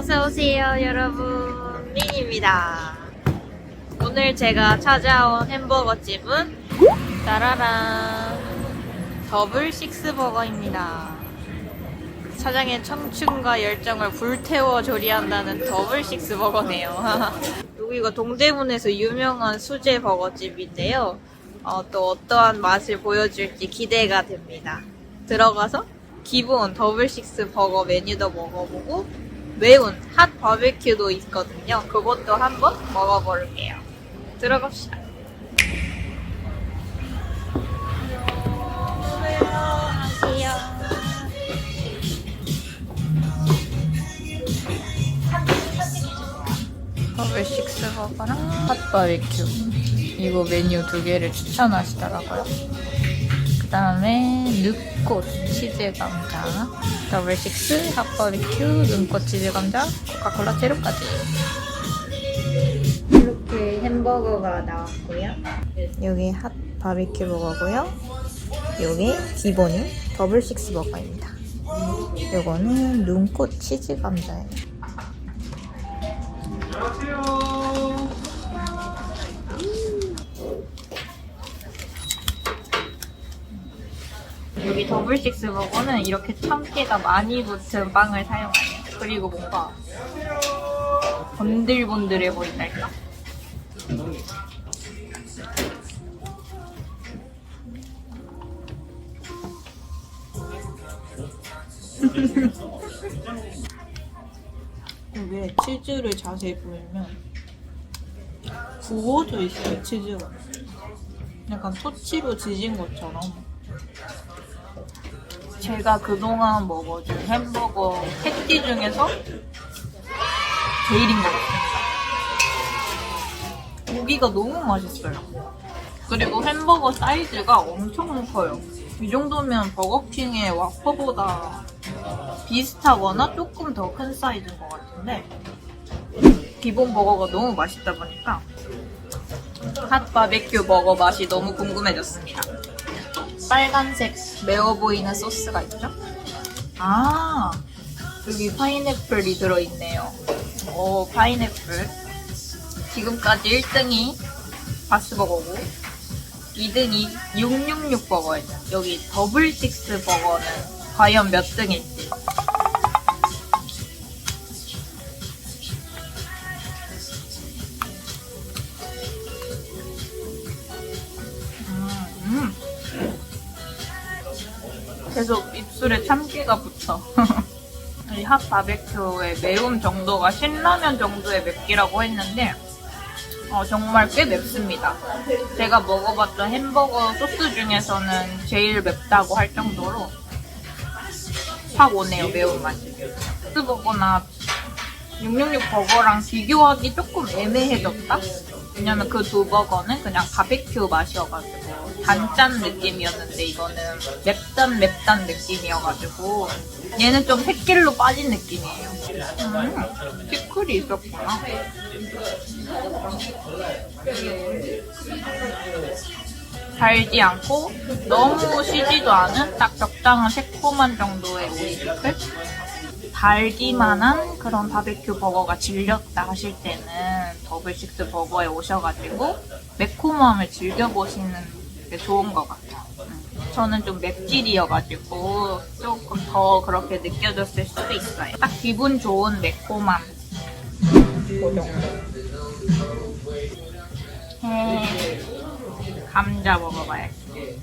어서오세요, 여러분. 민입니다. 오늘 제가 찾아온 햄버거 집은 따라란 더블 식스 버거입니다. 사장의 청춘과 열정을 불태워 조리한다는 더블 식스 버거네요. 여기가 동대문에서 유명한 수제 버거집인데요. 어, 또 어떠한 맛을 보여줄지 기대가 됩니다. 들어가서 기본 더블 식스 버거 메뉴도 먹어보고 매운 핫 바베큐도 있거든요. 그것도 한번 먹어볼게요. 들어갑시다. 안녕하세요. 더블 식스 버거랑 핫 바베큐 이거 메뉴 두 개를 추천하시더라고요. 그 다음에 눈꽃 치즈 감자 더블 식스 핫 바베큐 눈꽃 치즈 감자 코카콜라 제로까지 이렇게 햄버거가 나왔고요. 여기 핫 바베큐 버거고요. 여기 기본이 더블 식스 버거입니다. 요거는 눈꽃 치즈 감자예요. 여기 더블 식스 버거는 이렇게 참깨가 많이 붙은 빵을 사용해요. 그리고 뭔가 번들번들해 보인달까? 여기에 치즈를 자세히 보면 구워져 있어요 치즈가 약간 토치로 지진 것처럼 제가 그동안 먹어준 햄버거 패티 중에서 제일인 것 같습니다. 고기가 너무 맛있어요. 그리고 햄버거 사이즈가 엄청 커요. 이 정도면 버거킹의 와퍼보다 비슷하거나 조금 더 큰 사이즈인 것 같은데 기본 버거가 너무 맛있다 보니까 핫 바베큐 버거 맛이 너무 궁금해졌습니다. 빨간색 매워 보이는 소스가 있죠? 아 여기 파인애플이 들어있네요. 오 파인애플 지금까지 1등이 바스버거고 2등이 666 버거예요. 여기 더블 식스 버거는 과연 몇 등일지 계속 입술에 참기가 붙어. 이 핫 바베큐의 매움 정도가 신라면 정도의 맵기라고 했는데 어, 정말 꽤 맵습니다. 제가 먹어봤던 햄버거 소스 중에서는 제일 맵다고 할 정도로 확 오네요 매운맛이. 스버거나 666 버거랑 비교하기 조금 애매해졌다? 왜냐면 그 두 버거는 그냥 바베큐 맛이어가지고 단짠 느낌이었는데 이거는 맵단 맵단 느낌이어가지고 얘는 좀 새끼로 빠진 느낌이에요. 음, 피클이 있었구나. 달지 않고 너무 시지도 않은 딱 적당한 새콤한 정도의 오이 피클? 달기만한 그런 바베큐 버거가 질렸다 하실 때는 더블 식스 버거에 오셔가지고 매콤함을 즐겨보시는 게 좋은 것 같아요. 음. 저는 좀 맵찔이어가지고 조금 더 그렇게 느껴졌을 수도 있어요. 딱 기분 좋은 매콤함. 음, 감자 먹어봐야지.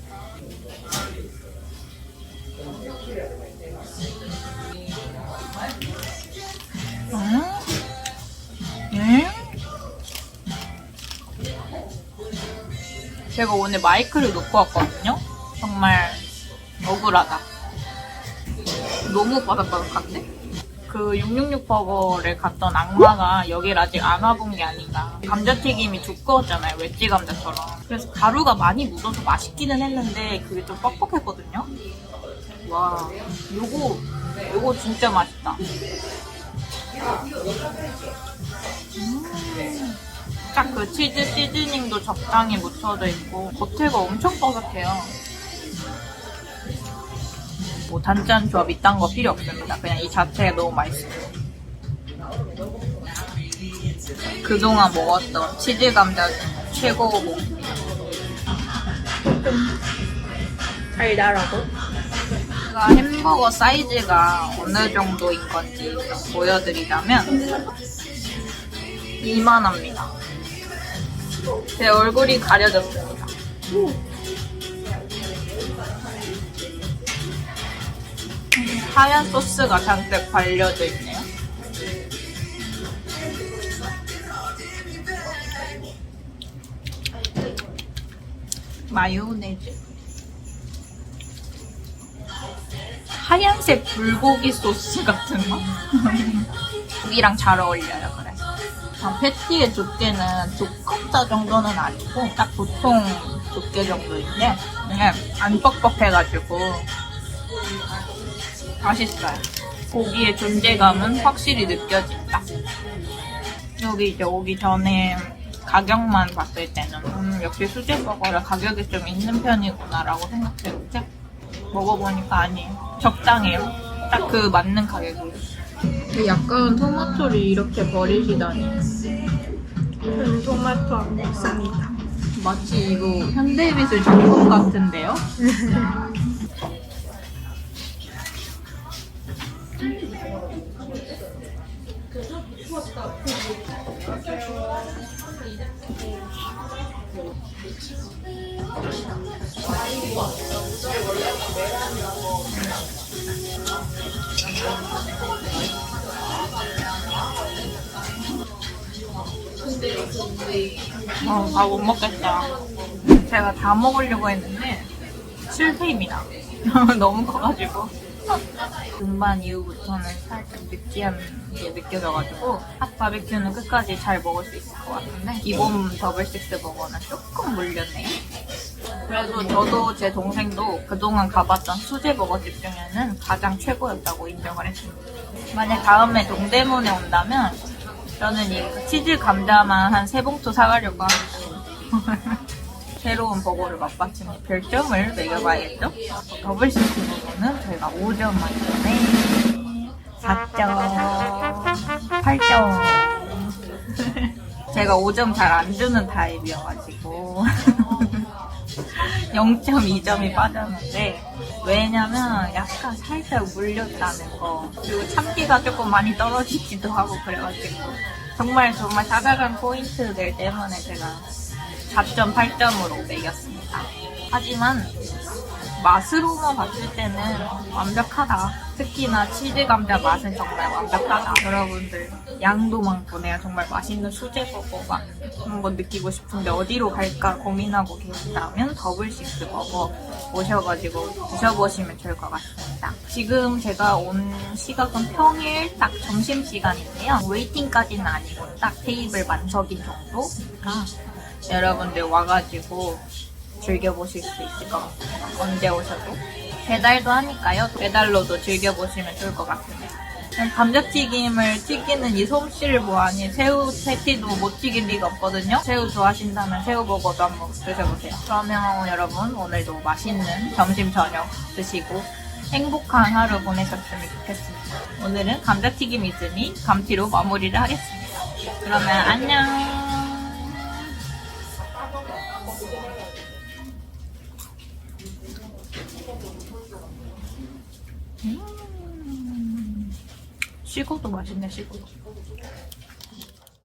제가 오늘 마이크를 놓고 왔거든요? 정말 억울하다. 너무 바삭바삭한데? 그 666 버거를 갔던 악마가 여길 아직 안 와본 게 아닌가. 감자튀김이 두꺼웠잖아요. 웨지 감자처럼. 그래서 가루가 많이 묻어서 맛있기는 했는데 그게 좀 뻑뻑했거든요? 와, 요거, 요거 진짜 맛있다. 딱 그 치즈 시즈닝도 적당히 묻혀져 있고 겉에가 엄청 바삭해요. 뭐 단짠 조합 이딴 거 필요 없습니다. 그냥 이 자체가 너무 맛있어요. 그동안 먹었던 치즈 감자 중 최고봉입니다. 달달하고. 제가 햄버거 사이즈가 어느 정도인 건지 보여드리자면 이만합니다. 제 얼굴이 가려졌습니다. 하얀 소스가 잔뜩 발려져 있네요. 마요네즈. 하얀색 불고기 소스 같은 맛? 고기랑 잘 어울려요. 아, 패티의 두께는 두 컵자 정도는 아니고, 딱 보통 두께 정도인데, 이게 안 뻑뻑해가지고, 맛있어요. 고기의 존재감은 확실히 느껴진다. 여기 이제 오기 전에 가격만 봤을 때는, 음, 역시 수제버거라 가격이 좀 있는 편이구나라고 생각했는데, 먹어보니까 아니에요. 적당해요. 딱 그 맞는 가격이에요. 약간 토마토를 이렇게 버리시다니. 저는 토마토 안 먹습니다. 마치 이거 현대미술 작품 같은데요? 어, 다못 먹겠다. 제가 다 먹으려고 했는데 실패입니다. 너무 커가지고. 등반 이후부터는 살짝 느끼한 게 느껴져가지고 핫 바비큐는 끝까지 잘 먹을 수 있을 것 같은데 기본 더블 식스 버거는 조금 물렸네요. 그래도 저도 제 동생도 그동안 가봤던 수제 버거집 중에는 가장 최고였다고 인정을 했습니다. 만약 다음에 동대문에 온다면 저는 이 치즈 감자만 한 세 봉투 사가려고 합니다. 새로운 버거를 맛봤으니 별점을 매겨봐야겠죠? 더블 시트 버거는 저희가 5점 만점에 4점, 8점. 제가 5점 잘 안 주는 타입이어가지고 0.2점이 빠졌는데 왜냐면 약간 살짝 물렸다는 거 그리고 참기가 조금 많이 떨어지기도 하고 그래가지고 정말 정말 자잘한 포인트들 때문에 제가 4.8점으로 매겼습니다. 하지만 맛으로만 봤을 때는 완벽하다. 특히나 치즈 감자 맛은 정말 완벽하다. 여러분들 양도 많고 내가 정말 맛있는 수제 버거가 한번 느끼고 싶은데 어디로 갈까 고민하고 계시다면 더블 식스 버거 오셔가지고 드셔보시면 좋을 것 같습니다. 지금 제가 온 시각은 평일 딱 점심 시간인데요. 웨이팅까지는 아니고 딱 테이블 만석인 정도니까 여러분들 와가지고 즐겨보실 수 있을 것 같습니다. 언제 오셔도. 배달도 하니까요. 배달로도 즐겨보시면 좋을 것 같습니다. 감자튀김을 튀기는 이 솜씨를 보아니 새우 패티도 못 튀길 리가 없거든요. 새우 좋아하신다면 새우버거도 한번 드셔보세요. 그러면 여러분 오늘도 맛있는 점심 저녁 드시고 행복한 하루 보내셨으면 좋겠습니다. 오늘은 감자튀김 이즈미 감튀로 마무리를 하겠습니다. 그러면 안녕. 음. 식어도 맛있네, 식어도.